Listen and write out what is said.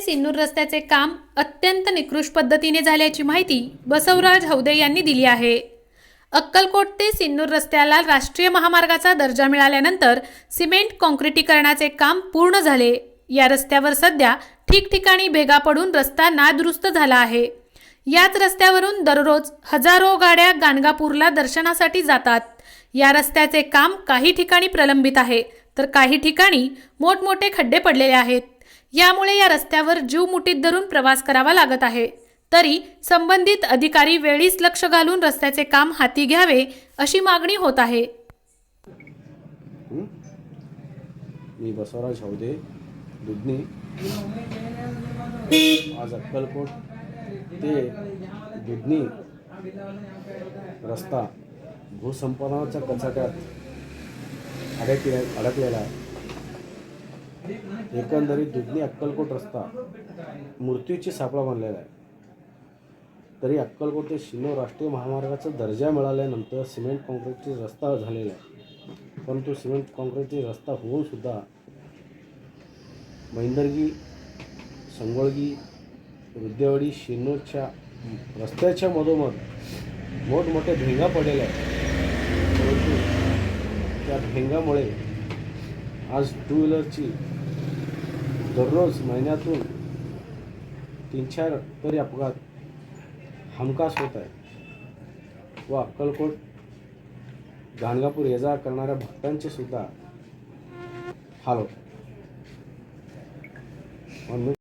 सिन्नूर रस्त्याचे काम अत्यंत निकृष्ट पद्धतीने झाल्याची माहिती बसवराज हौदे यांनी दिली आहे. अक्कलकोट ते सिन्नूर रस्त्याला राष्ट्रीय महामार्गाचा दर्जा मिळाल्यानंतर सिमेंट काँक्रिटीकरणाचे काम पूर्ण झाले. या रस्त्यावर सध्या ठिकठिकाणी भेगा पडून रस्ता नादुरुस्त झाला आहे. याच रस्त्यावरून दररोज हजारो गाड्या गाणगापूरला दर्शनासाठी जातात. या रस्त्याचे काम काही ठिकाणी प्रलंबित आहे तर काही ठिकाणी मोठमोठे खड्डे पडलेले आहेत. यामुळे या रस्त्यावर जीव मुठीत धरून प्रवास करावा लागत आहे. तरी संबंधित अधिकारी वेळीच लक्ष घालून रस्त्याचे काम हाती घ्यावे अशी मागणी होत आहे. मी बसवराज हौदे दुधनी. आज अक्कलकोट ते दुधनी रस्ता भूसंपादनाच्या कचाट्यात अडकले अडकलेला आहे. एकंदरीत दुधनी अक्कलकोट रस्ता मृत्यूची सापळा बनलेला आहे. तरी अक्कलकोट ते शिनो राष्ट्रीय महामार्गाचा दर्जा मिळाल्यानंतर सिमेंट काँक्रीटची रस्ता झालेला आहे परंतु सिमेंट काँक्रीटची रस्ता होऊन सुद्धा संगोळगी वृद्धेवाडी शिनोच्या रस्त्याच्या मधोमध मोठमोठ्या भेंगा पडलेल्या आहेत. परंतु त्या भेंगामुळे आज टू व्हीलरची दररोज महिन्यातून तीन चार तरी अपघात हमखास होत आहे व अक्कलकोट गाणगापूर ये जा करणाऱ्या भक्तांचे सुद्धा हाल होत